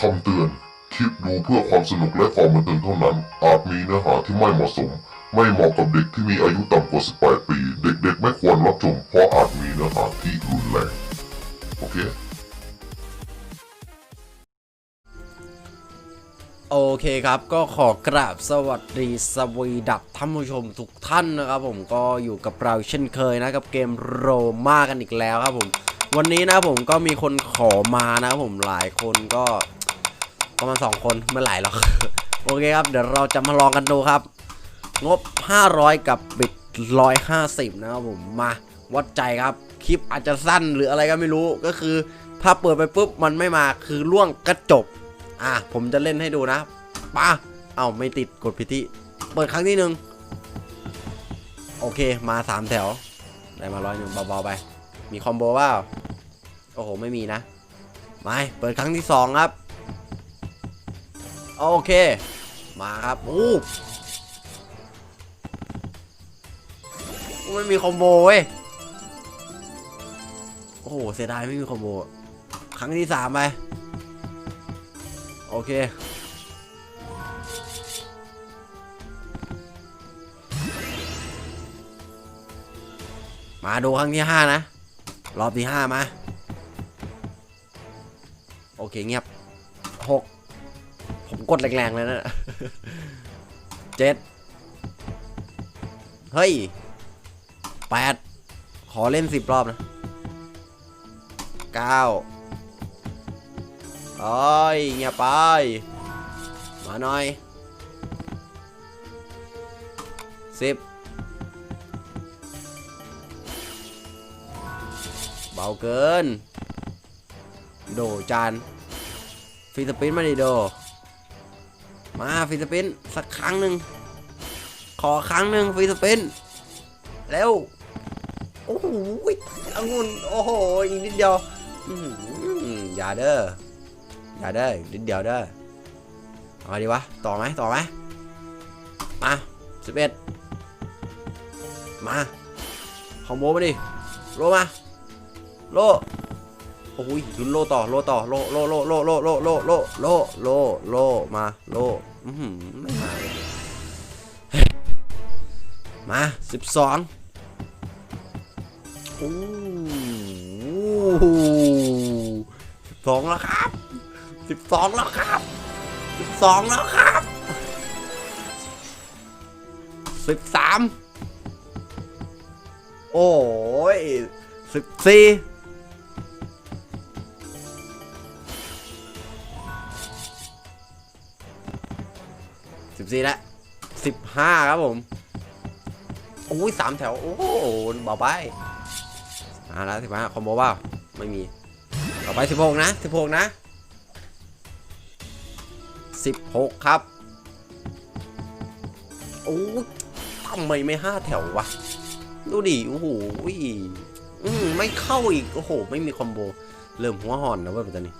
คำเตือน คลิปดูเพื่อความสนุกและความบันเทิงเท่านั้น อาจมีเนื้อหาที่ไม่เหมาะสม ไม่เหมาะกับเด็กที่มีอายุต่ำกว่า 18 ปี เด็กๆ ไม่ควรรับชม เพราะอาจมีเนื้อหาที่รุนแรง โอเค โอเคครับก็ขอกราบสวัสดีสวีดับท่านผู้ชมทุกท่านนะครับผมก็อยู่กับเราเช่นเคยนะกับเกมโรมากันอีกแล้วครับผม วันนี้นะผมก็มีคนขอมานะครับผมหลายคนก็ ประมาณสองคนไม่หลายหรอกโอเคครับ เดี๋ยวเราจะมาลองกันดูครับ งบ 500 กับบิด150 นะครับผมมาวัดใจครับ คลิปอาจจะสั้นหรืออะไรก็ไม่รู้ก็คือ ถ้าเปิดไปปุ๊บมันไม่มาคือล่วงกระจบ อะผมจะเล่นให้ดูนะปะเอ้าไม่ติดกดพิธีเปิดครั้งที่หนึ่งโอเคมาสามแถว ได้มาร้อยหนึ่งเบาๆไป มีคอมโบว่าโอ้โห ไม่มีนะไม่เปิดครั้งที่สองครับ โอเค มาครับโอ้ไม่มีคอมโบเว้ย โอ้โห เสียดายไม่มีคอมโบ ครั้งที่สามไป โอเค มาดูครั้งที่ห้านะ รอบที่ห้ามา โอเคเงียบหก กดแรงๆเลยนะเจ็ดเฮ้ยแปดขอเล่นสิบรอบนะเก้าโอ้ยเงียบไป มาหน่อยสิบเบาเกิน โดจานฟีสปินมาดิโด มาฟรีสปินสักครั้งหนึ่งขอครั้งหนึ่งฟรีสปินเร็วโอ้โหองุ่นโอ้โหอีกนิดเดียวอย่าเด้ออย่าได้นิดเดียวได้เอาดีวะต่อไหมต่อไหมมาสิบเอ็ดมาคอมโบมาดิโลมาโล โอ้ยลุ้นโลต่อโลต่อโลโลโลโลโลโลโลโลโลโลโลมาโลอือหือไม่มาเลยมาสิบสองโอ้สิบสองแล้วครับสิบสองแล้วครับสิบสองแล้วครับสิบสามโอ้ยสิบสี่ สิบสี่แล้วสิบห้าครับผมโอ้ยสามแถว โอ้โหเบาไปอ่าแล้วสิบห้าคอมโบว่าไม่มีต่อไปสิบหกนะสิบหกนะสิบหกครับ โอ้ยทำไมไม่ห้าแถววะ ดูดิ โอ้โหอืมไม่เข้าอีก โอ้โห ไม่มีคอมโบ เริ่มหัวหอนแล้วเว้ยปัจจุบันนี้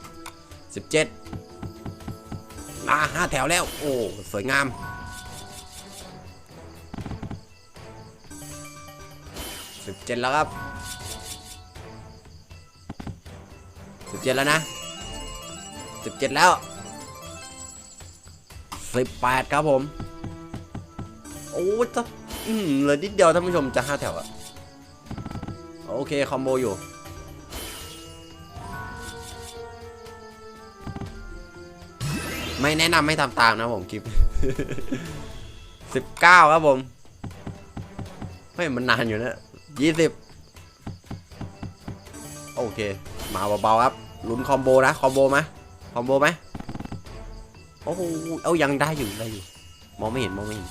สิบเจ็ด มาห้าแถวแล้ว โอ้สวยงาม สิบเจ็ดแล้วครับ สิบเจ็ดแล้วนะ สิบเจ็ดแล้ว สิบแปดครับผม โอ้จะอืมเหลือนิดเดียวท่านผู้ชมจะห้าแถวอะโอเค คอมโบอยู่ ไม่แนะนำให้ทำตามนะผมคลิปสิบเก้าครับผมไม่มันนานอยู่นะยี่สิบโอเค มาเบาๆครับลุ้นคอมโบนะคอมโบไหมคอมโบไหมโอ้โหเอายังได้อยู่ได้อยู่มองไม่เห็นมองไม่เห็น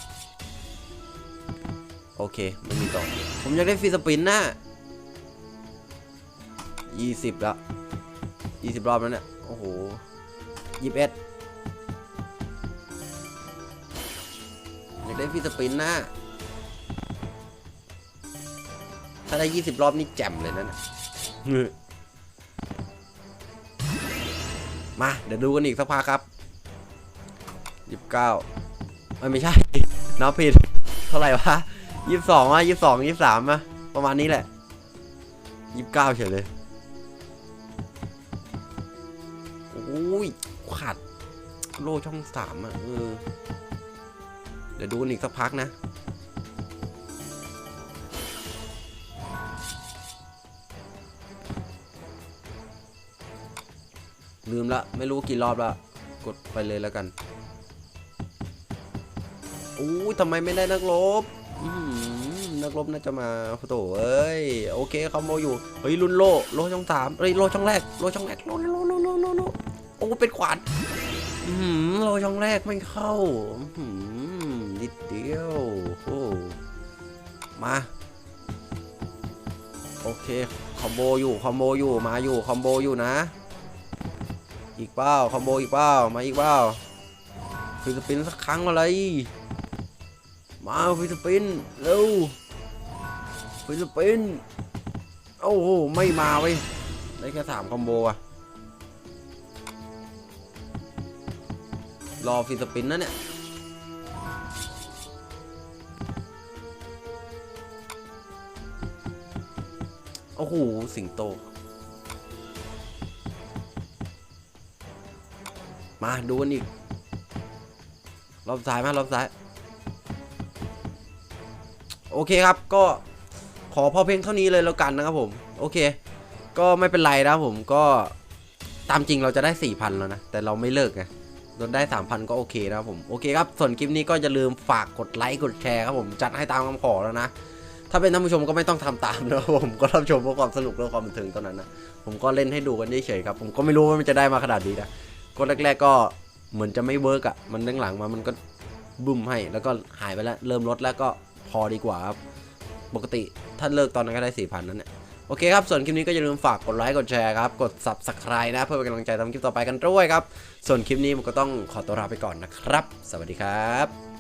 โอเคไม่มีต่อ ผมอยากได้ฟีสปินนะยี่สิบแล้วยี่สิบรอบแล้วเนี่ย โอ้โหยี่สิบเอ็ด อยากได้ฟรีสปินนะถ้าได้ยี่สิบรอบนี่แจ่มเลยนะเนี่ยมา เดี๋ยวดูกันอีกสักพักครับยี่สิบเก้าไม่ใช่นับผิด เท่าไหร่วะยี่สิบสองอะยี่สิบสองยี่สิบสามอะประมาณนี้แหละยี่สิบเก้าเฉยเลยโอ้ยขาดโลช่องสามอะเออ เดี๋ยวดูนอีกสักพักนะ ลืมละ ไม่รู้กี่รอบละ กดไปเลยแล้วกันอู้ยทำไมไม่ได้นักรบนักรบน่าจะมาโถเอ้ย โอเคคอมโบอยู่ เฮ้ยรุ่นโล โลช่องสามเฮ้ยโลช่องแรก โลช่องแรก โลโลโลโลโลโอ้เป็นขวานโลช่องแรกไม่เข้า อื นิดเดียวโอ้มา โอเค คอมโบอยู่ คอมโบอยู่ มาอยู่ คอมโบอยู่นะ อีกเปล่าคอมโบอีกเปล่ามาอีกเปล่าฟิลิปปินสักครั้งอะไร มาฟิลิปปินเร็วฟิลิปปินโอ้โห ไม่มาเว้ย ได้แค่สามคอมโบอะรอฟิลิปปินนะเนี่ย โอ้โห สิงโต มาดูกันอีก รอบซ้ายมารอบซ้าย โอเคครับ ก็ขอพอเพียงเท่านี้เลยแล้วกันนะครับผม โอเค ก็ไม่เป็นไรนะผมก็ตามจริงเราจะได้ 4,000 แล้วนะ แต่เราไม่เลิกไงเราได้ 3,000 ก็โอเคนะครับผม โอเคครับ ส่วนคลิปนี้ก็อย่าลืมฝากกดไลค์ กดแชร์ครับผม จัดให้ตามคำขอแล้วนะ ถ้าเป็นท่านผู้ชมก็ไม่ต้องทำตามนะผมก็รับชมเพื่อความสนุกและความบันเทิงเท่านั้นนะผมก็เล่นให้ดูกันเฉยๆครับผมก็ไม่รู้ว่ามันจะได้มาขนาดนี้นะก็แรก ๆก็เหมือนจะไม่เวิร์กอะมันหลังๆมามันก็บึ้มให้แล้วก็หายไปแล้วเริ่มลดแล้วก็พอดีกว่าครับปกติถ้าเลิกตอนนั้นก็ได้สี่พันนั่นแหละโอเคครับ ส่วนคลิปนี้ก็อย่าลืมฝากกดไลค์กดแชร์ครับ กด subscribe นะ เพื่อเป็นกำลังใจทำคลิปต่อไปกันด้วยครับ ส่วนคลิปนี้ผมก็ต้องขอตัวลาไปก่อนนะครับ สวัสดีครับ